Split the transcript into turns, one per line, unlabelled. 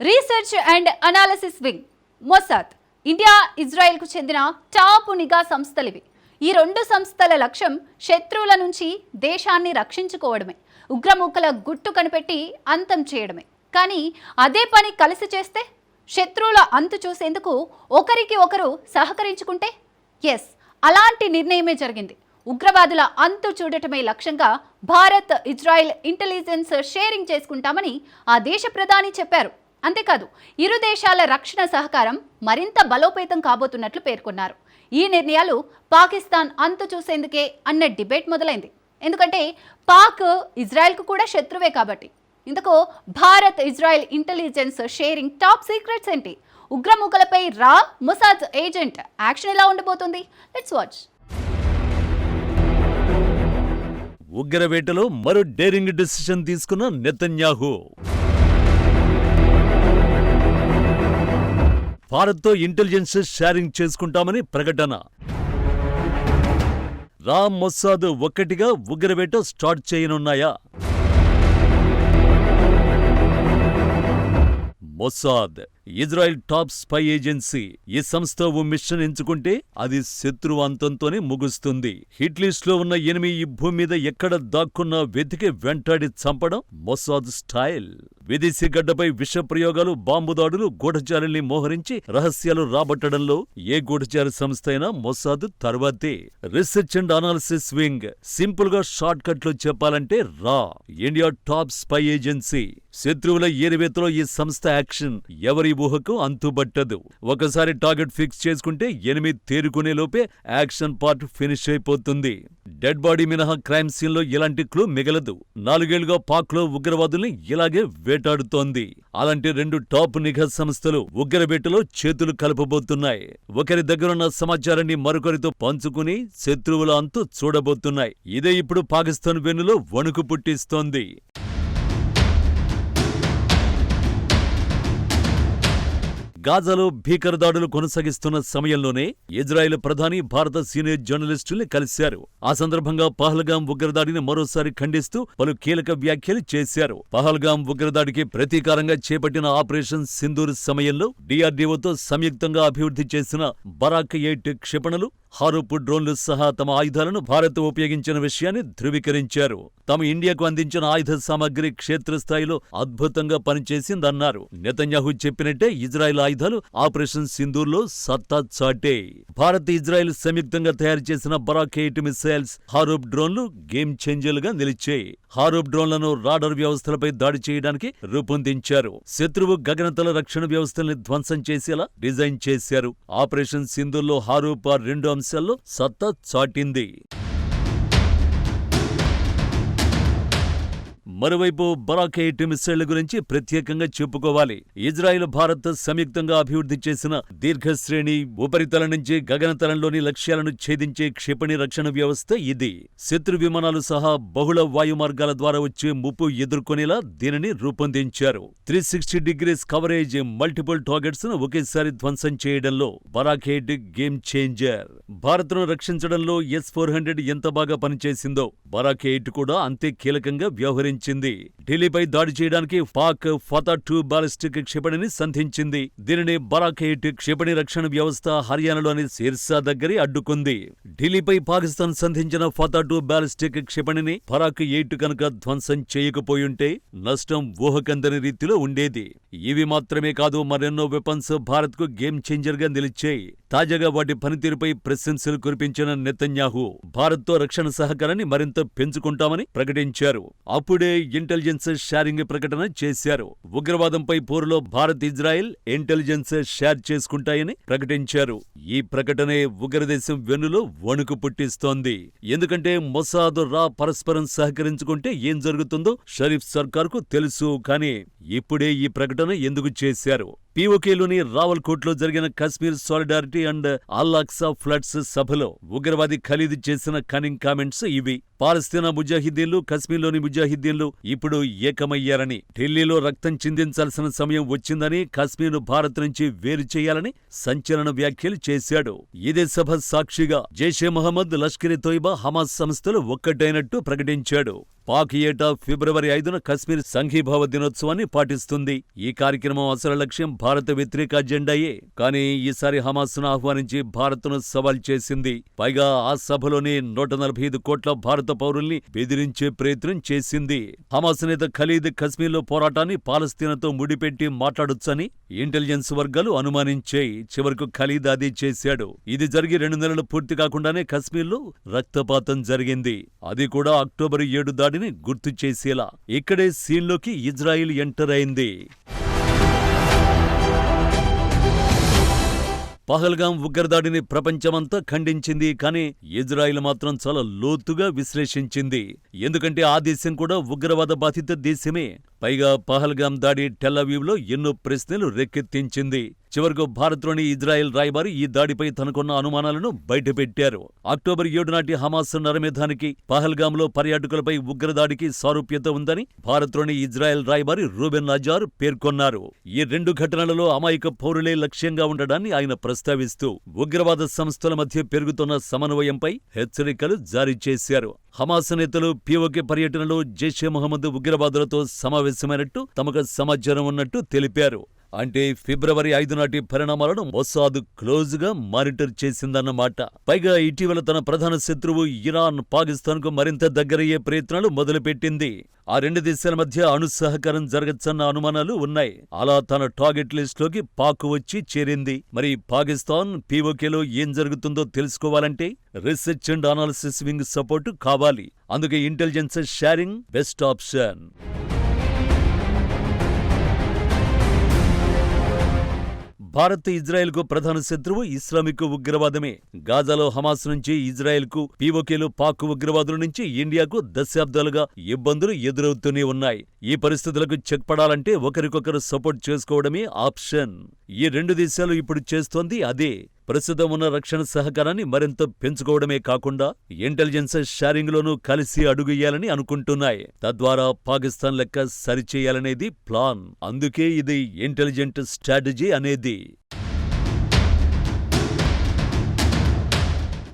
Research and analysis wing Mossad India ఇజ్రాయెల్కు చెందిన top నిఘా సంస్థలివి. ఈ రెండు సంస్థల లక్ష్యం శత్రువుల నుంచి దేశాన్ని రక్షించుకోవడమే. ఉగ్రముఖల గుట్టు కనిపెట్టి అంతం చేయడమే. కానీ అదే పని కలిసి చేస్తే శత్రువుల అంతు చూసేందుకు ఒకరికి ఒకరు సహకరించుకుంటే ఎస్ అలాంటి నిర్ణయమే జరిగింది. ఉగ్రవాదుల అంతు చూడటమే లక్ష్యంగా భారత్ ఇజ్రాయెల్ ఇంటెలిజెన్స్ షేరింగ్ చేసుకుంటామని ఆ దేశ ప్రధాని చెప్పారు. అంతేకాదు ఇరు దేశాల రక్షణ సహకారం మరింత బలోపేతం కాబోతున్నట్లు పేర్కొన్నారు. ఈ నిర్ణయాలు పాకిస్తాన్ అంతు చూసేందుకే అన్న డిబేట్ మొదలైంది. ఎందుకంటే పాక్ ఇజ్రాయెల్కు కూడా శత్రువే కాబట్టి. ఇందుకు Bharat Israel intelligence sharing top secrets ఏంటి? ఉగ్రముఖలపై రా ముసాద్ ఏజెంట్ యాక్షన్ ఎలా ఉండబోతుంది? Let's watch.
ఉగ్రవేటలో మరో డేరింగ్ డిసిషన్ తీసుకున్న నెతన్యాహు. భారత్తో ఇంటెలిజెన్స్ షేరింగ్ చేసుకుంటామని ప్రకటన. రామ్ మొస్సాద్ ఒక్కటిగా ఉగ్రవేట start చేయనున్నాయా? Mossad Israel top spy agency ఈ సంస్థ ఓ మిషన్ ఎంచుకుంటే అది శత్రువు అంతంతోనే ముగుస్తుంది. హిట్ ఉన్న ఎనిమి ఈ భూమి మీద ఎక్కడ దాక్కున్నా వెతికి వెంటాడి చంపడం మొసాద్ స్టైల్. విదేశీ గడ్డపై విష ప్రయోగాలు బాంబు దాడులు గూఢచారుల్ని మోహరించి రహస్యాలు రాబట్టడంలో ఏ గూఢచారి సంస్థ అయినా మొసాద్ తర్వాతే. రీసెర్చ్ అండ్ అనాలిసిస్ వింగ్ సింపుల్గా షార్ట్ కట్లో చెప్పాలంటే రా. ఇండియా టాప్ స్పై ఏజెన్సీ శత్రువుల ఏరివేతలో ఈ సంస్థ యాక్షన్ ఎవరి ఊహకు అంతుబట్టదు. ఒకసారి టార్గెట్ ఫిక్స్ చేసుకుంటే ఎనిమిది తేరుకునే లోపే యాక్షన్ పార్ట్ ఫినిష్ అయిపోతుంది. డెడ్ బాడీ మినహా క్రైమ్ సీన్లో ఇలాంటి క్లూ మిగలదు. నాలుగేళ్ళుగా పాక్లో ఉగ్రవాదుల్ని ఇలాగే వేటాడుతోంది. అలాంటి రెండు టాప్ నిఘా సంస్థలు ఉగ్రవేటలో చేతులు కలపబోతున్నాయి. ఒకరి దగ్గరున్న సమాచారాన్ని మరొకరితో పంచుకుని శత్రువుల అంతు చూడబోతున్నాయి. ఇదే ఇప్పుడు పాకిస్తాన్ వెన్నులో వణుకు పుట్టిస్తోంది. గాజాలో భీకర దాడులు కొనసాగిస్తున్న సమయంలోనే ఇజ్రాయెల్ ప్రధాని భారత సీనియర్ జర్నలిస్టుల్ని కలిశారు. ఆ సందర్భంగా పహల్గాం ఉగ్రదాడిని మరోసారి ఖండిస్తూ పలు కీలక వ్యాఖ్యలు చేశారు. పహల్గాం ఉగ్రదాడికి ప్రతీకారంగా చేపట్టిన ఆపరేషన్ సింధూర్ సమయంలో డిఆర్డీఓతో సంయుక్తంగా అభివృద్ధి చేసిన బరాక్ ఎయిట్ క్షిపణులు హారూప్ డ్రోన్లు సహా తమ ఆయుధాలను భారత్ ఉపయోగించిన విషయాన్ని ధృవీకరించారు. తమ ఇండియాకు అందించిన ఆయుధ సామగ్రి క్షేత్రస్థాయిలో అద్భుతంగా పనిచేసిందన్నారు. నెతన్యాహు చెప్పినట్టే ఇజ్రాయెల్ ఆయుధాలు ఆపరేషన్ సింధూర్లో సత్తా చాటే. భారత్ ఇజ్రాయెల్ సంయుక్తంగా తయారు చేసిన బరాక్ ఎయిట్ మిసైల్స్ హారూప్ డ్రోన్లు గేమ్ చేంజర్లుగా నిలిచాయి. హారూప్ డ్రోన్లను రాడర్ వ్యవస్థలపై దాడి చేయడానికి రూపొందించారు. శత్రువు గగనతల రక్షణ వ్యవస్థల్ని ధ్వంసం చేసేలా డిజైన్ చేశారు. ఆపరేషన్ సింధూర్లో హారూప్ ఆ రెండు అంశాల్లో సత్తా చాటింది. మరోవైపు బరాకే ఎయిట్ మిసైళ్ళ గురించి ప్రత్యేకంగా చెప్పుకోవాలి. ఇజ్రాయెల్ భారత్ సంయుక్తంగా అభివృద్ధి చేసిన దీర్ఘశ్రేణి ఉపరితలం నుంచి గగనతలంలోని లక్ష్యాలను ఛేదించే క్షిపణి రక్షణ వ్యవస్థ ఇది. శత్రు విమానాలు సహా బహుళ వాయుమార్గాల ద్వారా వచ్చే ముప్పు ఎదుర్కొనేలా దీనిని రూపొందించారు. Three sixty degrees coverage multiple టార్గెట్స్ను ఒకేసారి ధ్వంసం చేయడంలో బరాక్ ఎయిట్ గేమ్ చేంజర్. భారత్ను రక్షించడంలో ఎస్ ఫోర్ హండ్రెడ్ ఎంత బాగా పనిచేసిందో బరాక్ ఎయిట్ కూడా అంతే కీలకంగా వ్యవహరించింది ఢిల్లీపై దాడి చేయడానికి పాక్ ఫతా టూ బాలిస్టిక్ క్షిపణిని సంధించింది. దీనిని బరాక్ ఎయిట్ క్షిపణి రక్షణ వ్యవస్థ హర్యానాలోని సిర్సా దగ్గరే అడ్డుకుంది. ఢిల్లీపై పాకిస్తాన్ సంధించిన ఫతా టూ బాలిస్టిక్ క్షిపణిని ఫరాక్ ఎయిట్ కనుక ధ్వంసం చేయకపోయుంటే నష్టం ఊహకందని రీతిలో ఉండేది. ఇవి మాత్రమే కాదు మరెన్నో వెపన్స్ భారత్కు గేమ్ చేంజర్గా నిలిచాయి. తాజాగా వాటి పనితీరుపై ప్రశంసలు కురిపించిన నెతన్యాహు భారత్తో రక్షణ సహకారాన్ని మరింత పెంచుకుంటామని ప్రకటించారు. అప్పుడే ఇంటెలిజెన్స్ షేరింగ్ ప్రకటన చేశారు. ఉగ్రవాదంపై పోరులో భారత్ ఇజ్రాయెల్ ఇంటెలిజెన్స్ షేర్ చేసుకుంటాయని ప్రకటించారు. ఈ ప్రకటనే ఉగ్రదేశం వెన్నులో వణుకు పుట్టిస్తోంది. ఎందుకంటే మొసాదు రా పరస్పరం సహకరించుకుంటే ఏం జరుగుతుందో షరీఫ్ సర్కార్కు తెలుసు కానీ ఇప్పుడే ఈ ప్రకటన ఎందుకు చేశారు? పీఓకేలోని రావల్కోట్లో జరిగిన Kashmir solidarity and Al Aqsa floods సభలో ఉగ్రవాది ఖలీద్ చేసిన కనింగ్ కామెంట్స్ ఇవి. పాలస్తీనా ముజాహిద్దీన్లు కశ్మీర్లోని ముజాహిద్దీన్లు ఇప్పుడు ఏకమయ్యారని ఢిల్లీలో రక్తం చిందించాల్సిన సమయం వచ్చిందని కశ్మీర్ను భారత్ నుంచి వేరు చేయాలని సంచలన వ్యాఖ్యలు చేశాడు. ఇదే సభ సాక్షిగా జైషే మహమ్మద్ లష్కరే తోయిబా హమాస్ సంస్థలు ఒక్కటైనట్టు ప్రకటించాడు. పాక్ ఏటా ఫిబ్రవరి ఐదున కశ్మీర్ సంఘీభావ దినోత్సవాన్ని పాటిస్తుంది. ఈ కార్యక్రమం అసలు లక్ష్యం భారత వ్యతిరేక అజెండాయే. కానీ ఈసారి హమాస్ను ఆహ్వానించి భారత్ను సవాల్ చేసింది. పైగా ఆ సభలోనే నూట నలభై ఐదు కోట్ల భారత పౌరుల్ని బెదిరించే ప్రయత్నం చేసింది. హమాస్ నేత ఖలీద్ కశ్మీర్లో పోరాటాన్ని పాలస్తీనాతో ముడిపెట్టి మాట్లాడొచ్చని ఇంటెలిజెన్స్ వర్గాలు అనుమానించాయి. చివరకు ఖలీద్ అది చేశాడు. ఇది జరిగి రెండు నెలలు పూర్తి కాకుండానే కశ్మీర్లో రక్తపాతం జరిగింది. అది కూడా అక్టోబర్ ఏడు వాడిని గుర్తు చేసేలా ఇక్కడే సీన్లోకి ఇజ్రాయిల్ ఎంటర్ అయింది. పహల్గాం ఉగ్రదాడిని ప్రపంచమంతా ఖండించింది కానీ ఇజ్రాయిల్ మాత్రం చాలా లోతుగా విశ్లేషించింది. ఎందుకంటే ఆ దేశం కూడా ఉగ్రవాద బాధిత దేశమే. పైగా పహల్గాం దాడి టెల్లవీవ్లో ఎన్నో ప్రశ్నలు రేకెత్తించింది. చివరకు భారత్లోని ఇజ్రాయెల్ రాయబారి ఈ దాడిపై తనకున్న అనుమానాలను బయటపెట్టారు. అక్టోబర్ ఏడు నాటి హమాస్ నరమేధానికి పహల్గాంలో పర్యాటకులపై ఉగ్రదాడికి సారూప్యత ఉందని భారత్లోని ఇజ్రాయెల్ రాయబారి రూబెన్ నజార్ పేర్కొన్నారు. ఈ రెండు ఘటనలలో అమాయక పౌరులే లక్ష్యంగా ఉండడాన్ని ఆయన ప్రస్తావిస్తూ ఉగ్రవాద సంస్థల మధ్య పెరుగుతున్న సమన్వయంపై హెచ్చరికలు జారీ చేశారు. హమాస్ నేతలు పీఓకే పర్యటనలో జైషే మహమ్మద్ ఉగ్రవాదులతో సమావేశమైనట్టు తమకు సమాచారం ఉన్నట్టు తెలిపారు. అంటే ఫిబ్రవరి ఐదు నాటి పరిణామాలను మొసాద్ క్లోజ్గా మానిటర్ చేసిందన్నమాట. పైగా ఇటీవల తన ప్రధాన శత్రువు ఇరాన్ పాకిస్తాన్కు మరింత దగ్గరయ్యే ప్రయత్నాలు మొదలుపెట్టింది. ఆ రెండు దేశాల మధ్య అణు సహకారం జరగచ్చన్న అనుమానాలు ఉన్నాయి. అలా తన టార్గెట్ లిస్ట్లోకి పాక్ వచ్చి చేరింది. మరి పాకిస్తాన్ పీఓకేలో ఏం జరుగుతుందో తెలుసుకోవాలంటే research and analysis wing support కావాలి. అందుకే intelligence sharing best option. Bharat ఇజ్రాయెల్కు ప్రధాన శత్రువు ఇస్లామిక్ ఉగ్రవాదమే. గాజాలో హమాస్ నుంచి ఇజ్రాయెల్కు పీఓకేలు పాక్ ఉగ్రవాదుల నుంచి ఇండియాకు దశాబ్దాలుగా ఇబ్బందులు ఎదురవుతూనే ఉన్నాయి. ఈ పరిస్థితులకు చెక్ పడాలంటే ఒకరికొకరు సపోర్ట్ చేసుకోవడమే ఆప్షన్. ఈ రెండు దేశాలు ఇప్పుడు చేస్తోంది అదే. ప్రస్తుతం ఉన్న రక్షణ సహకారాన్ని మరింత పెంచుకోవడమే కాకుండా ఇంటెలిజెన్స్ షేరింగ్లోనూ కలిసి అడుగుయ్యాలని అనుకుంటున్నాయి. తద్వారా పాకిస్తాన్ లెక్క సరిచేయాలనేది ప్లాన్ అందుకే ఇది ఇంటెలిజెంట్ స్ట్రాటజీ అనేది.